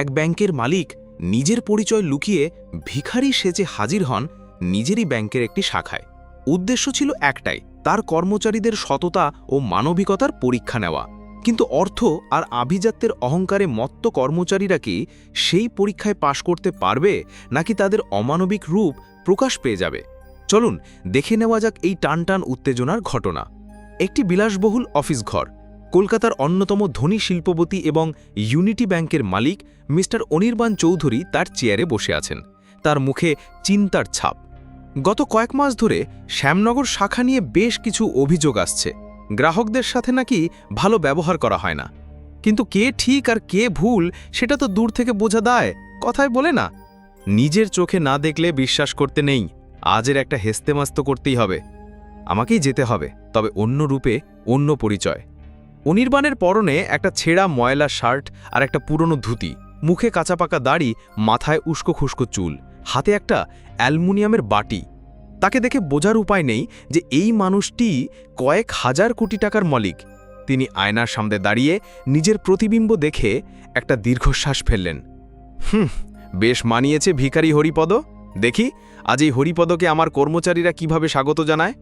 এক ব্যাংকের মালিক নিজের পরিচয় লুকিয়ে ভিখারি সেজে হাজির হন নিজেরই ব্যাংকের একটি শাখায়। উদ্দেশ্য ছিল একটাই, তার কর্মচারীদের সততা ও মানবিকতার পরীক্ষা নেওয়া। কিন্তু অর্থ আর আভিজাত্যের অহংকারে মত্ত কর্মচারীরা কি সেই পরীক্ষায় পাশ করতে পারবে, নাকি তাদের অমানবিক রূপ প্রকাশ পেয়ে যাবে? চলুন, দেখে নেওয়া যাক এই টানটান উত্তেজনার ঘটনা। একটি বিলাসবহুল অফিস ঘর কলকাতার অন্যতম ধনী শিল্পপতি এবং ইউনিটি ব্যাংকের মালিক মিস্টার অনির্বাণ চৌধুরী তার চেয়ারে বসে আছেন। তার মুখে চিন্তার ছাপ। গত কয়েক মাস ধরে শ্যামনগর শাখা নিয়ে বেশ কিছু অভিযোগ আসছে। গ্রাহকদের সাথে নাকি ভালো ব্যবহার করা হয় না। কিন্তু কে ঠিক আর কে ভুল সেটা তো দূর থেকে বোঝা দায়। কথায় বলে না, নিজের চোখে না দেখলে বিশ্বাস করতে নেই। আজের একটা হেস্তেমাস্ত করতেই হবে। আমাকেই যেতে হবে, তবে অন্য রূপে অন্য পরিচয়। অনির্বাণের পরনে একটা ছেঁড়া ময়লা শার্ট আর একটা পুরনো ধুতি, মুখে কাঁচাপাকা দাড়ি, মাথায় উস্কো খুস্কো চুল, হাতে একটা অ্যালমুনিয়ামের বাটি। তাকে দেখে বোঝার উপায় নেই যে এই মানুষটি কয়েক হাজার কোটি টাকার মালিক। তিনি আয়নার সামনে দাঁড়িয়ে নিজের প্রতিবিম্ব দেখে একটা দীর্ঘশ্বাস ফেললেন। হুম, বেশ মানিয়েছে ভিখারি হরিপদ। দেখি, আজ এই হরিপদকে আমার কর্মচারীরা কীভাবে স্বাগত জানায়?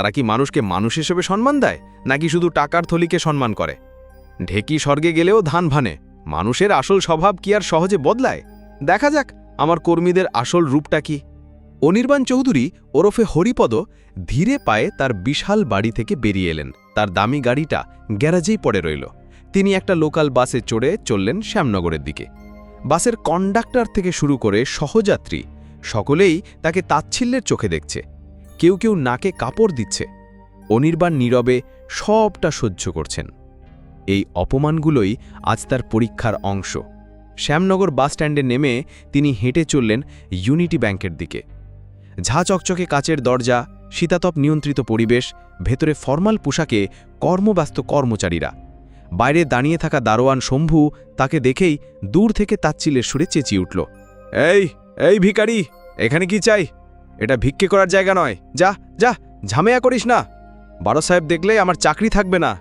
তারা কি মানুষকে মানুষ হিসেবে সম্মান দেয়, নাকি শুধু টাকার থলিকে সম্মান করে? ঢেকি স্বর্গে গেলেও ধান ভানে, মানুষের আসল স্বভাব কি আর সহজে বদলায়? দেখা যাক, আমার কর্মীদের আসল রূপটা কি। অনির্বাণ চৌধুরী ওরফে হরিপদ ধীরে পায়ে তার বিশাল বাড়ি থেকে বেরিয়ে এলেন। তার দামি গাড়িটা গ্যারাজেই পড়ে রইল। তিনি একটা লোকাল বাসে চড়ে চললেন শ্যামনগরের দিকে। বাসের কন্ডাক্টর থেকে শুরু করে সহযাত্রী, সকলেই তাকে তাচ্ছিল্যের চোখে দেখছে। কেউ কেউ নাকে কাপড় দিচ্ছে। অনির্বাণ নীরবে সবটা সহ্য করছেন। এই অপমানগুলোই আজ তার পরীক্ষার অংশ। শ্যামনগর বাসস্ট্যান্ডে নেমে তিনি হেঁটে চললেন ইউনিটি ব্যাংকের দিকে। ঝা চকচকে কাচের দরজা, শীতাতপ নিয়ন্ত্রিত পরিবেশ, ভেতরে ফরমাল পোশাকে কর্মব্যস্ত কর্মচারীরা। বাইরে দাঁড়িয়ে থাকা দারোয়ান শম্ভু তাকে দেখেই দূর থেকে তাচ্ছিলের সুরে চেঁচিয়ে উঠল, এই এই ভিকারি এখানে কি চাই? এটা ভিক্ষে করার জায়গা নয়। যা যা ঝামেয়া করিস না। বারো সাহেব দেখলে আমার চাকরি থাকবে না।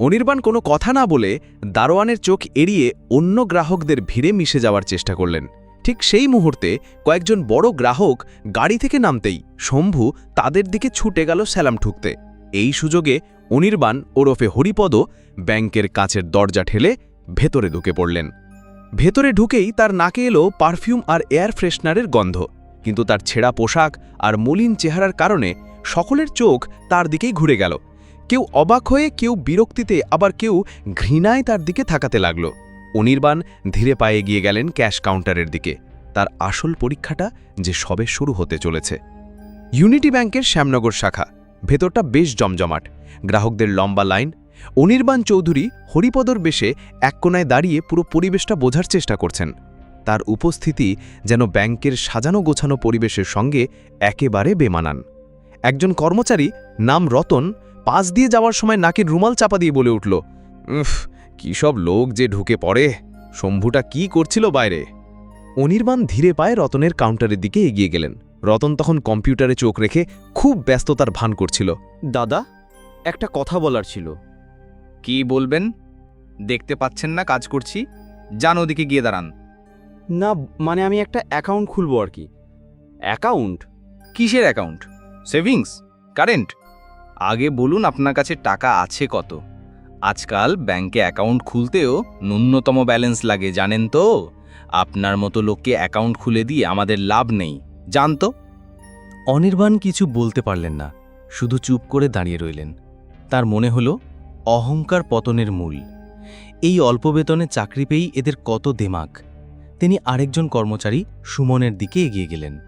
অনির্বাণ কোনো কথা না বলে দারোয়ানের চোখ এড়িয়ে অন্য গ্রাহকদের ভিড়ে মিশে যাওয়ার চেষ্টা করলেন। ঠিক সেই মুহূর্তে কয়েকজন বড় গ্রাহক গাড়ি থেকে নামতেই শম্ভু তাদের দিকে ছুটে গেল স্যালাম ঠুকতে। এই সুযোগে অনির্বাণ ওরফে হরিপদ ব্যাংকের কাছের দরজা ঠেলে ভেতরে ঢুকে পড়লেন। ভেতরে ঢুকেই তার নাকে এলো পারফিউম আর এয়ার ফ্রেশনারের গন্ধ। কিন্তু তার ছেঁড়া পোশাক আর মলিন চেহারার কারণে সকলের চোখ তার দিকেই ঘুরে গেল। কেউ অবাক হয়ে, কেউ বিরক্তিতে, আবার কেউ ঘৃণায় তার দিকে থাকাতে লাগল। অনির্বাণ ধীরে পায়ে গিয়ে গেলেন ক্যাশ কাউন্টারের দিকে। তার আসল পরীক্ষাটা যে সবে শুরু হতে চলেছে। ইউনিটি ব্যাংকের শ্যামনগর শাখা, ভেতরটা বেশ জমজমাট। গ্রাহকদের লম্বা লাইন। অনির্বাণ চৌধুরী হরিপদর বেশে এক কোনায় দাঁড়িয়ে পুরো পরিবেশটা বোঝার চেষ্টা করছেন। তার উপস্থিতি যেন ব্যাংকের সাজানো গোছানো পরিবেশের সঙ্গে একেবারে বেমানান। একজন কর্মচারী নাম রতন পাশ দিয়ে যাওয়ার সময় নাকের রুমাল চাপা দিয়ে বলে উঠল, উফ, কী সব লোক যে ঢুকে পড়ে, শম্ভুটা কি করছিল বাইরে? অনির্বাণ ধীরে পায়ে রতনের কাউন্টারের দিকে এগিয়ে গেলেন। রতন তখন কম্পিউটারে চোখ রেখে খুব ব্যস্ততার ভান করছিল। দাদা, একটা কথা বলার ছিল। কি বলবেন? দেখতে পাচ্ছেন না কাজ করছি? যান ওদিকে গিয়ে দাঁড়ান। না মানে আমি একটা অ্যাকাউন্ট খুলবো আর কি। অ্যাকাউন্ট কিসের অ্যাকাউন্ট সেভিংস কারেন্ট আগে বলুন আপনার কাছে টাকা আছে কত। আজকাল ব্যাংকে অ্যাকাউন্ট খুলতেও ন্যূনতম ব্যালেন্স লাগে জানেন তো? আপনার মতো লোককে অ্যাকাউন্ট খুলে দিয়ে আমাদের লাভ নেই জানতো অনির্বাণ কিছু বলতে পারলেন না শুধু চুপ করে দাঁড়িয়ে রইলেন। তার মনে হল অহংকার পতনের মূল। এই অল্প বেতনে চাকরি পেয়েই এদের কত দেমাগ তিনি আরেকজন কর্মচারী সুমনের দিকে এগিয়ে গেলেন।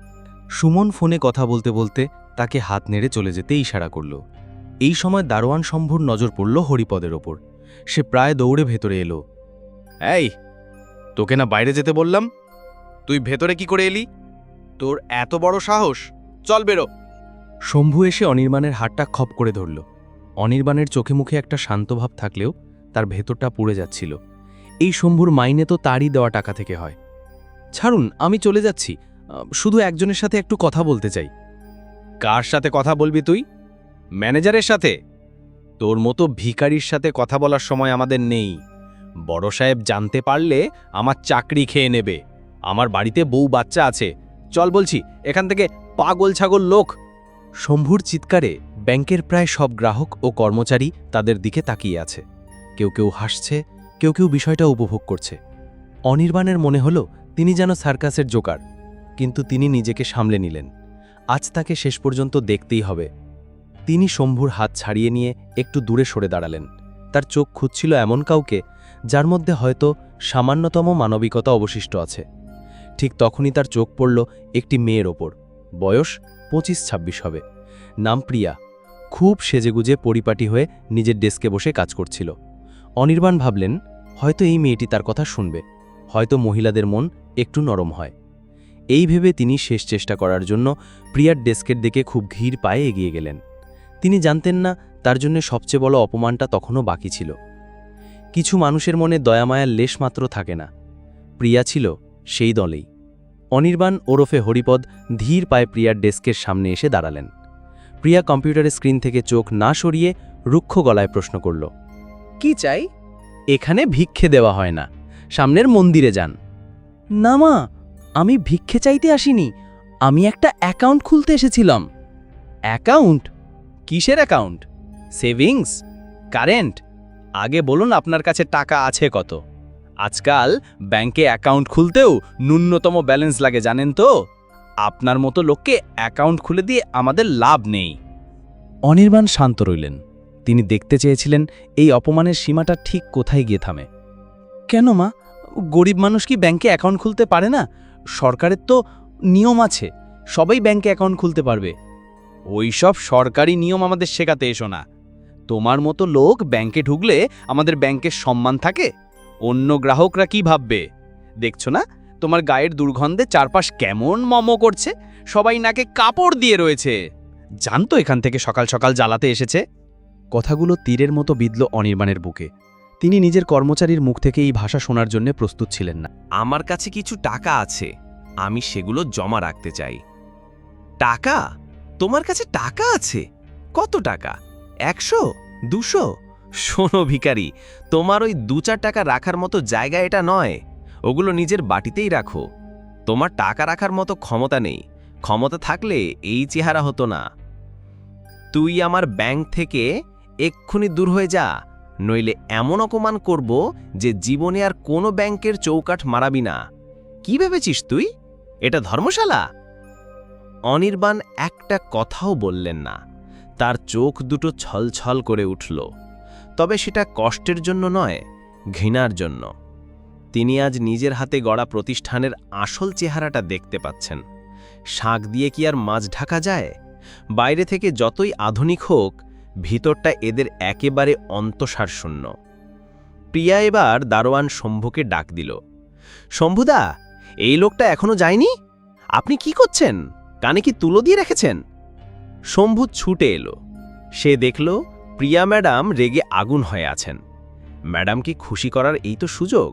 সুমন ফোনে কথা বলতে বলতে তাকে হাত নেড়ে চলে যেতে ইশারা করল। এই সময় দারোয়ান শম্ভুর নজর পড়ল হরিপদের ওপর। সে প্রায় দৌড়ে ভেতরে এলো। এই, তোকে না বাইরে যেতে বললাম? তুই ভেতরে কি করে এলি? তোর এত বড় সাহস! চল বেরো! শম্ভু এসে অনির্বাণের হাতটা খপ করে ধরল। অনির্বাণের চোখে মুখে একটা শান্তভাব থাকলেও তার ভেতরটা পুড়ে যাচ্ছিল। এই শম্ভুর মাইনে তো তারই দেওয়া টাকা থেকে হয়। ছাড়ুন, আমি চলে যাচ্ছি। শুধু একজনের সাথে একটু কথা বলতে চাই। কার সাথে কথা বলবি তুই? ম্যানেজারের সাথে? তোর মতো ভিখারির সাথে কথা বলার সময় আমাদের নেই। বড় সাহেব জানতে পারলে আমার চাকরি খেয়ে নেবে। আমার বাড়িতে বউ বাচ্চা আছে। চল বলছি, এখান থেকে পাগল ছাগল লোক। শম্ভুর চিৎকারে ব্যাংকের প্রায় সব গ্রাহক ও কর্মচারী তাদের দিকে তাকিয়ে আছে। কেউ কেউ হাসছে কেউ কেউ বিষয়টা উপভোগ করছে। অনির্বাণের মনে হলো, তিনি যেন সার্কাসের জোকার, কিন্তু তিনি নিজেকে সামলে নিলেন। আজ তাকে শেষ পর্যন্ত দেখতেই হবে। তিনি শম্ভুর হাত ছাড়িয়ে নিয়ে একটু দূরে সরে দাঁড়ালেন। তার চোখ খুঁজছিল এমন কাউকে, যার মধ্যে হয়তো সামান্যতম মানবিকতা অবশিষ্ট আছে। ঠিক তখনই তার চোখ পড়ল একটি মেয়ের ওপর। বয়স পঁচিশ ছাব্বিশ হবে। নাম প্রিয়া। খুব সেজেগুজে পরিপাটি হয়ে নিজের ডেস্কে বসে কাজ করছিল। অনির্বাণ ভাবলেন, হয়তো এই মেয়েটি তার কথা শুনবে। হয়তো মহিলাদের মন একটু নরম হয়। এই ভেবে তিনি শেষ চেষ্টা করার জন্য প্রিয়ার ডেস্কের দিকে খুব ঘির পায়ে এগিয়ে গেলেন। তিনি জানতেন না, তার জন্য সবচেয়ে বড় অপমানটা তখনও বাকি ছিল। কিছু মানুষের মনে দয়ামায়ার লেশমাত্র থাকে না। প্রিয়া ছিল সেই দলেই। অনির্বাণ ওরফে হরিপদ ধীর পায়ে প্রিয়ার ডেস্কের সামনে এসে দাঁড়ালেন। প্রিয়া কম্পিউটারের স্ক্রিন থেকে চোখ না সরিয়ে রুক্ষ গলায় প্রশ্ন করল কি চাই? এখানে ভিক্ষে দেওয়া হয় না। সামনের মন্দিরে যান। না মা, আমি ভিক্ষে চাইতে আসিনি। আমি একটা অ্যাকাউন্ট খুলতে এসেছিলাম। অ্যাকাউন্ট? কিসের অ্যাকাউন্ট? সেভিংস? কারেন্ট? আগে বলুন আপনার কাছে টাকা আছে কত? আজকাল ব্যাংকে অ্যাকাউন্ট খুলতেও ন্যূনতম ব্যালেন্স লাগে, জানেন তো? আপনার মতো লোককে অ্যাকাউন্ট খুলে দিয়ে আমাদের লাভ নেই। অনির্বাণ শান্ত রইলেন। তিনি দেখতে চেয়েছিলেন, এই অপমানের সীমাটা ঠিক কোথায় গিয়ে থামে। কেন মা? গরিব মানুষ কি ব্যাংকে অ্যাকাউন্ট খুলতে পারে না? সরকারের তো নিয়ম আছে, সবাই ব্যাংকে অ্যাকাউন্ট খুলতে পারবে। ওই সব সরকারি নিয়ম আমাদের শেখাতে এসো না। তোমার মতো লোক ব্যাংকে ঢুকলে আমাদের ব্যাংকের সম্মান থাকে। অন্য গ্রাহকরা কি ভাববে? দেখছ না? তোমার গায়ের দুর্গন্ধে চারপাশ কেমন মম করছে। সবাই নাকে কাপড় দিয়ে রয়েছে। জানতো এখান থেকে সকাল সকাল জ্বালাতে এসেছে? কথাগুলো তীরের মতো বিদল অনির্বাণের বুকে। তিনি নিজের কর্মচারীর মুখ থেকে এই ভাষা শোনার জন্য প্রস্তুত ছিলেন না। আমার কাছে কিছু টাকা আছে। আমি সেগুলো জমা রাখতে চাই। টাকা? তোমার কাছে টাকা আছে? কত টাকা? একশো? দুশো? শোনো ভিকারি তোমার ওই দু চার টাকা রাখার মতো জায়গা এটা নয়। ওগুলো নিজের বাটিতেই রাখো। তোমার টাকা রাখার মতো ক্ষমতা নেই। ক্ষমতা থাকলে এই চেহারা হতো না। তুই আমার ব্যাংক থেকে এক্ষুনি দূর হয়ে যা, নইলে এমন অপমান করব যে জীবনে আর কোনো ব্যাংকের চৌকাঠ মারাবি না। কি ভেবেছিস তুই? এটা ধর্মশালা? অনির্বাণ একটা কথাও বললেন না। তার চোখ দুটো ছলছল করে উঠল। তবে সেটা কষ্টের জন্য নয়, ঘৃণার জন্য। তিনি আজ নিজের হাতে গড়া প্রতিষ্ঠানের আসল চেহারাটা দেখতে পাচ্ছেন। শাঁক দিয়ে কি আর মাছ ঢাকা যায়? বাইরে থেকে যতই আধুনিক হোক ভিতরটা এদের একেবারে অন্তঃসার শূন্য প্রিয়া এবার দারোয়ান শম্ভুকে ডাক দিল, শম্ভুদা, এই লোকটা এখনও যায়নি? আপনি কি করছেন? কানে কি তুলো দিয়ে রেখেছেন? শম্ভু ছুটে এলো। সে দেখল প্রিয়া ম্যাডাম রেগে আগুন হয়ে আছেন। ম্যাডাম কি খুশি করার এই তো সুযোগ?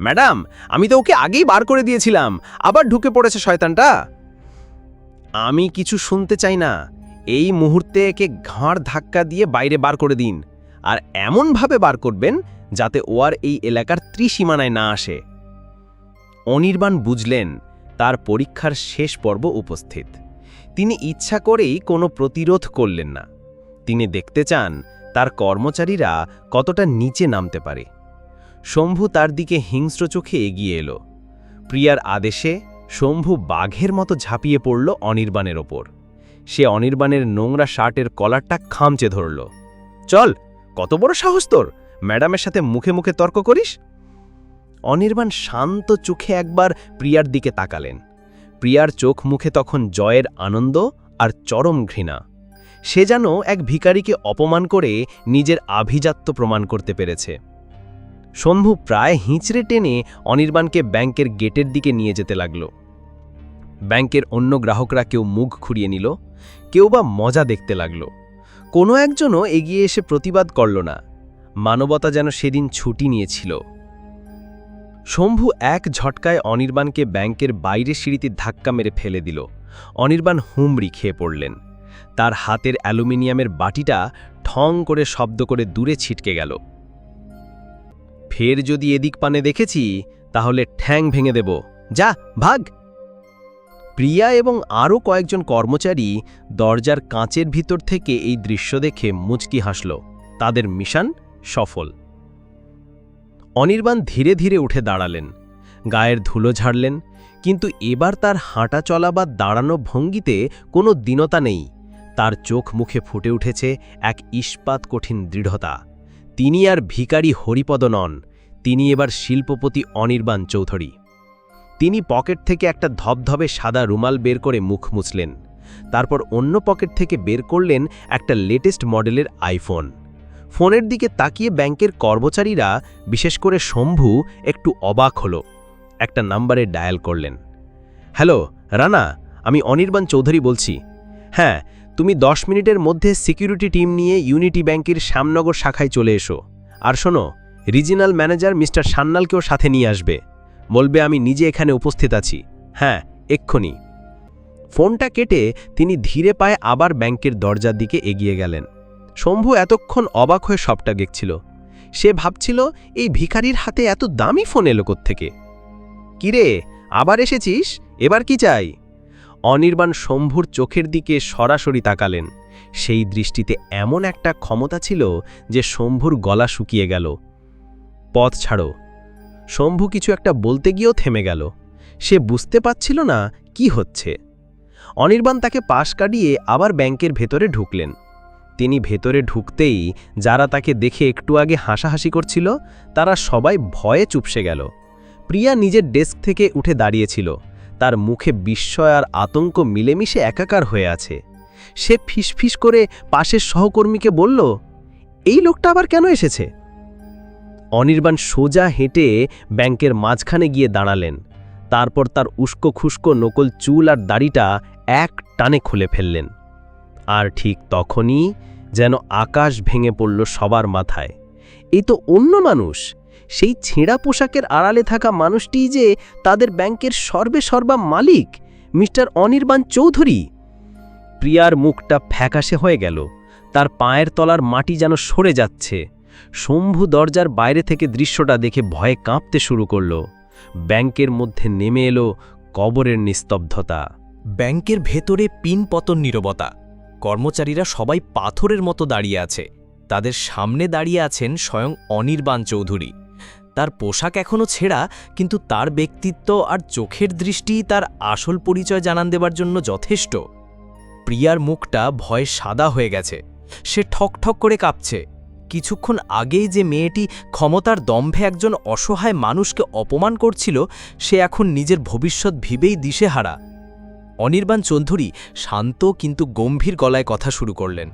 ম্যাডাম, আমি তো ওকে আগেই বার করে দিয়েছিলাম, আবার ঢুকে পড়েছে শয়তানটা? আমি কিছু শুনতে চাই না এই মুহূর্তে একে ঘাড় ধাক্কা দিয়ে বাইরে বার করে দিন আর এমনভাবে বার করবেন যাতে ও আর এই এলাকার ত্রিসীমানায় না আসে। অনির্বাণ বুঝলেন তার পরীক্ষার শেষ পর্ব উপস্থিত। তিনি ইচ্ছা করেই কোনো প্রতিরোধ করলেন না। তিনি দেখতে চান তার কর্মচারীরা কতটা নিচে নামতে পারে। শম্ভু তার দিকে হিংস্র চোখে এগিয়ে এলো। প্রিয়ার আদেশে শম্ভু বাঘের মতো ঝাঁপিয়ে পড়ল অনির্বাণের ওপর। সে অনির্বাণের নোংরা শার্টের কলারটা খামচে ধরল। চল, কত বড় সাহস তোর? ম্যাডামের সাথে মুখে মুখে তর্ক করিস? অনির্বাণ শান্ত চোখে একবার প্রিয়ার দিকে তাকালেন। প্রিয়ার চোখ মুখে তখন জয়ের আনন্দ আর চরম ঘৃণা। সে যেন এক ভিখারিকে অপমান করে নিজের আভিজাত্য প্রমাণ করতে পেরেছে। শম্ভু প্রায় হিঁচড়ে টেনে অনির্বাণকে ব্যাংকের গেটের দিকে নিয়ে যেতে লাগল। ব্যাংকের অন্য গ্রাহকরা কেউ মুখ খুঁড়িয়ে নিল। কেউ বা মজা দেখতে লাগল। কোনো একজনও এগিয়ে এসে প্রতিবাদ করল না। মানবতা যেন সেদিন ছুটি নিয়েছিল। শম্ভু এক ঝটকায় অনির্বাণকে ব্যাংকের বাইরে সিঁড়িতে ধাক্কা মেরে ফেলে দিল। অনির্বাণ হুমড়ি খেয়ে পড়লেন। তার হাতের অ্যালুমিনিয়ামের বাটিটা ঠং করে শব্দ করে দূরে ছিটকে গেল। ফের যদি এদিক পানে দেখেছি, তাহলে ঠ্যাং ভেঙে দেব। যা, ভাগ! প্রিয়া এবং আরও কয়েকজন কর্মচারী দরজার কাঁচের ভিতর থেকে এই দৃশ্য দেখে মুচকি হাসল। তাদের মিশন সফল। অনির্বাণ ধীরে ধীরে উঠে দাঁড়ালেন। গায়ের ধুলো ঝাড়লেন, কিন্তু এবার তার হাঁটা চলা বা দাঁড়ানো ভঙ্গিতে কোনো দীনতা নেই। তার চোখ মুখে ফুটে উঠেছে এক ইস্পাত কঠিন দৃঢ়তা। তিনি আর ভিকারি হরিপদ নন, তিনি এবার শিল্পপতি অনির্বাণ চৌধুরী। তিনি পকেট থেকে একটা ধবধবে সাদা রুমাল বের করে মুখ মুছলেন। তারপর অন্য পকেট থেকে বের করলেন একটা লেটেস্ট মডেলের আইফোন। ফোনের দিকে তাকিয়ে ব্যাংকের কর্মচারীরা, বিশেষ করে শম্ভু, একটু অবাক হলো। একটা নাম্বারে ডায়াল করলেন। হ্যালো, রানা, আমি অনির্বাণ চৌধুরী বলছি। হ্যাঁ তুমি দশ মিনিটের মধ্যে সিকিউরিটি টিম নিয়ে ইউনিটি ব্যাংকের শ্যামনগর শাখায় চলে এসো। আর শোনো, রিজিনাল ম্যানেজার মিস্টার সান্নালকেও সাথে নিয়ে আসবে। বলবে, আমি নিজে এখানে উপস্থিত আছি। হ্যাঁ এক্ষুনি। ফোনটা কেটে তিনি ধীরে পায়ে আবার ব্যাংকের দরজার দিকে এগিয়ে গেলেন। শম্ভু এতক্ষণ অবাক হয়ে সবটা দেখছিল। সে ভাবছিল, এই ভিখারির হাতে এত দামি ফোন এলো থেকে কিরে, আবার এসেছিস? এবার কি চাই? অনির্বাণ শম্ভুর চোখের দিকে সরাসরি তাকালেন। সেই দৃষ্টিতে এমন একটা ক্ষমতা ছিল যে শম্ভুর গলা শুকিয়ে গেল। পথ ছাড়ো। শম্ভু কিছু একটা বলতে গিয়েও থেমে গেল। সে বুঝতে পারছিল না কি হচ্ছে। অনির্বাণ তাকে পাশ কাটিয়ে আবার ব্যাংকের ভেতরে ঢুকলেন। তিনি ভেতরে ঢুকতেই যারা তাকে দেখে একটু আগে হাসাহাসি করছিল, তারা সবাই ভয়ে চুপসে গেল। প্রিয়া নিজের ডেস্ক থেকে উঠে দাঁড়িয়েছিল। তার মুখে বিস্ময় আর আতঙ্ক মিলেমিশে একাকার হয়ে আছে। সে ফিসফিস করে পাশের সহকর্মীকে বলল, এই লোকটা আবার কেন এসেছে? অনির্বাণ সোজা হেঁটে ব্যাংকের মাঝখানে গিয়ে দাঁড়ালেন। তারপর তার উস্কো খুস্কো নকল চুল আর দাড়িটা এক টানে খুলে ফেললেন। আর ঠিক তখনই যেন আকাশ ভেঙে পড়ল সবার মাথায়। এই তো অন্য মানুষ। সেই ছেঁড়া পোশাকের আড়ালে থাকা মানুষটিই যে তাদের ব্যাংকের সর্বে সর্বা মালিক, মিস্টার অনির্বাণ চৌধুরী। প্রিয়ার মুখটা ফ্যাকাশে হয়ে গেল। তার পায়ের তলার মাটি যেন সরে যাচ্ছে। শম্ভু দরজার বাইরে থেকে দৃশ্যটা দেখে ভয়ে কাঁপতে শুরু করল। ব্যাংকের মধ্যে নেমে এলো কবরের নিস্তব্ধতা। ব্যাংকের ভেতরে পিনপতন নীরবতা। কর্মচারীরা সবাই পাথরের মতো দাঁড়িয়ে আছে। তাদের সামনে দাঁড়িয়ে আছেন স্বয়ং অনির্বাণ চৌধুরী। তার পোশাক এখনও ছেঁড়া, কিন্তু তার ব্যক্তিত্ব আর চোখের দৃষ্টি তার আসল পরিচয় জানান দেবার জন্য যথেষ্ট। প্রিয়ার মুখটা ভয়ে সাদা হয়ে গেছে। সে ঠকঠক করে কাঁপছে। কিছুক্ষণ আগেই যে মেয়েটি ক্ষমতার দম্ভে একজন অসহায় মানুষকে অপমান করছিল, সে এখন নিজের ভবিষ্যৎ ভিবেই দিশেহারা। অনির্বাণ চৌধুরী শান্ত কিন্তু গম্ভীর গলায় কথা শুরু করলেন।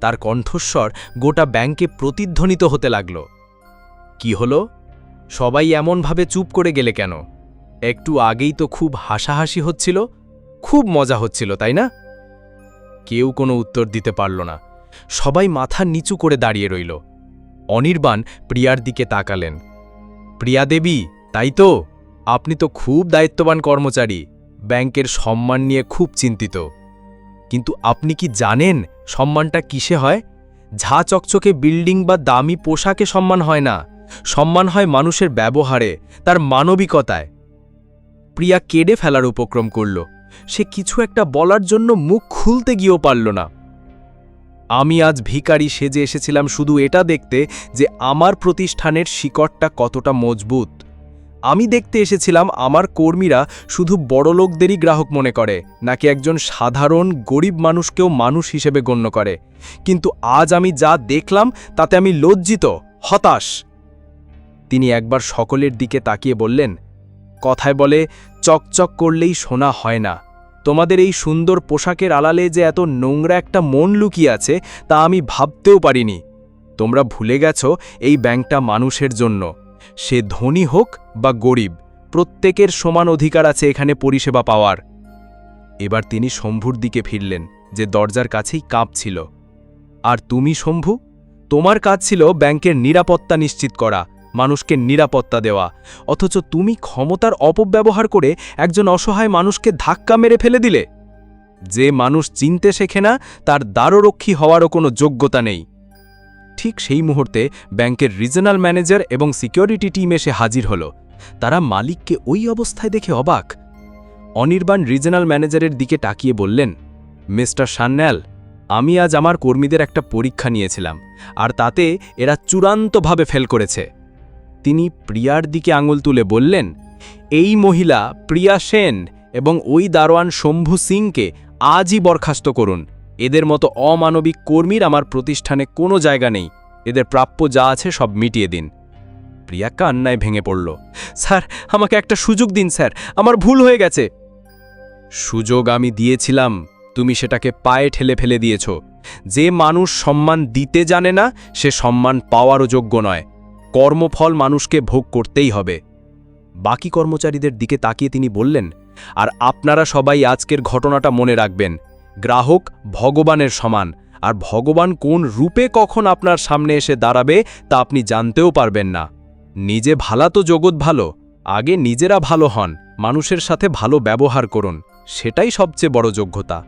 তার কণ্ঠস্বর গোটা ব্যাংকে প্রতিধ্বনিত হতে লাগল। কি হলো? সবাই এমনভাবে চুপ করে গেলে কেন? একটু আগেই তো খুব হাসাহাসি হচ্ছিল। খুব মজা হচ্ছিল, তাই না? কেউ কোনো উত্তর দিতে পারল না। সবাই মাথা নিচু করে দাঁড়িয়ে রইল। অনির্বাণ প্রিয়ার দিকে তাকালেন। প্রিয়া দেবী, তাই তো? আপনি তো খুব দায়িত্ববান কর্মচারী। ব্যাংকের সম্মান নিয়ে খুব চিন্তিত। কিন্তু আপনি কি জানেন সম্মানটা কিসে হয়? ঝা চকচকে বিল্ডিং বা দামি পোশাকে সম্মান হয় না। সম্মান হয় মানুষের ব্যবহারে, তার মানবিকতায়। প্রিয়া কেড়ে ফেলার উপক্রম করল। সে কিছু একটা বলার জন্য মুখ খুলতে গিয়েও পারল না। আমি আজ ভিখারি সেজে এসেছিলাম শুধু এটা দেখতে যে আমার প্রতিষ্ঠানের শিকড়টা কতটা মজবুত। আমি দেখতে এসেছিলাম আমার কর্মীরা শুধু বড়লোকদেরই গ্রাহক মনে করে, নাকি একজন সাধারণ গরিব মানুষকেও মানুষ হিসেবে গণ্য করে। কিন্তু আজ আমি যা দেখলাম তাতে আমি লজ্জিত, হতাশ। তিনি একবার সকলের দিকে তাকিয়ে বললেন, কথায় বলে, চকচক করলেই শোনা হয় না। তোমাদের এই সুন্দর পোশাকের আড়ালে যে এত নোংরা একটা মন লুকিয়ে আছে, তা আমি ভাবতেও পারিনি। তোমরা ভুলে গেছ এই ব্যাংকটা মানুষের জন্য। সে ধনী হোক বা গরিব, প্রত্যেকের সমান অধিকার আছে এখানে পরিষেবা পাওয়ার। এবার তিনি শম্ভুর দিকে ফিরলেন, যে দরজার কাছেই কাঁপছিল। আর তুমি শম্ভু? তোমার কাজ ছিল ব্যাংকের নিরাপত্তা নিশ্চিত করা। মানুষকে নিরাপত্তা দেওয়া। অথচ তুমি ক্ষমতার অপব্যবহার করে একজন অসহায় মানুষকে ধাক্কা মেরে ফেলে দিলে। যে মানুষ চিনতে শেখে না, তার দ্বাররক্ষী হওয়ারও কোনো যোগ্যতা নেই। ঠিক সেই মুহূর্তে ব্যাংকের রিজনাল ম্যানেজার এবং সিকিউরিটি টিম এসে হাজির হল। তারা মালিককে ওই অবস্থায় দেখে অবাক। অনির্বাণ রিজনাল ম্যানেজারের দিকে তাকিয়ে বললেন, মিস্টার সান্যাল, আমি আজ আমার কর্মীদের একটা পরীক্ষা নিয়েছিলাম, আর তাতে এরা চূড়ান্তভাবে ফেল করেছে। তিনি প্রিয়ার দিকে আঙুল তুলে বললেন, এই মহিলা প্রিয়া সেন এবং ওই দারোয়ান শম্ভু সিংকে আজই বরখাস্ত করুন। এদের মতো অমানবিক কর্মীর আমার প্রতিষ্ঠানে কোনো জায়গা নেই। এদের প্রাপ্য যা আছে সব মিটিয়ে দিন। প্রিয়া কান্নায় ভেঙে পড়ল, স্যার, আমাকে একটা সুযোগ দিন, স্যার, আমার ভুল হয়ে গেছে। সুযোগ আমি দিয়েছিলাম, তুমি সেটাকে পায়ে ঠেলে ফেলে দিয়েছ। যে মানুষ সম্মান দিতে জানে না, সে সম্মান পাওয়ারও যোগ্য নয়। কর্মফল মানুষকে ভোগ করতেই হবে। বাকি কর্মচারীদের দিকে তাকিয়ে তিনি বললেন, আর আপনারা সবাই আজকের ঘটনাটা মনে রাখবেন। গ্রাহক ভগবানের সমান। আর ভগবান কোন রূপে কখন আপনার সামনে এসে দাঁড়াবে তা আপনি জানতেও পারবেন না। নিজে ভালা তো জগৎ ভালো, আগে নিজেরা ভালো হন, মানুষের সাথে ভালো ব্যবহার করুন, সেটাই সবচেয়ে বড় যোগ্যতা।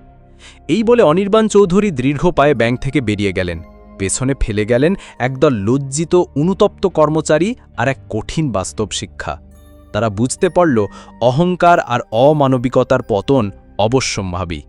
এই বলে অনির্বাণ চৌধুরী দৃঢ় পায়ে ব্যাংক থেকে বেরিয়ে গেলেন। পেছনে ফেলে গেলেন একদল লজ্জিত, অনুতপ্ত কর্মচারী আর এক কঠিন বাস্তব শিক্ষা। তারা বুঝতে পারল, অহংকার আর অমানবিকতার পতন অবশ্যম্ভাবী।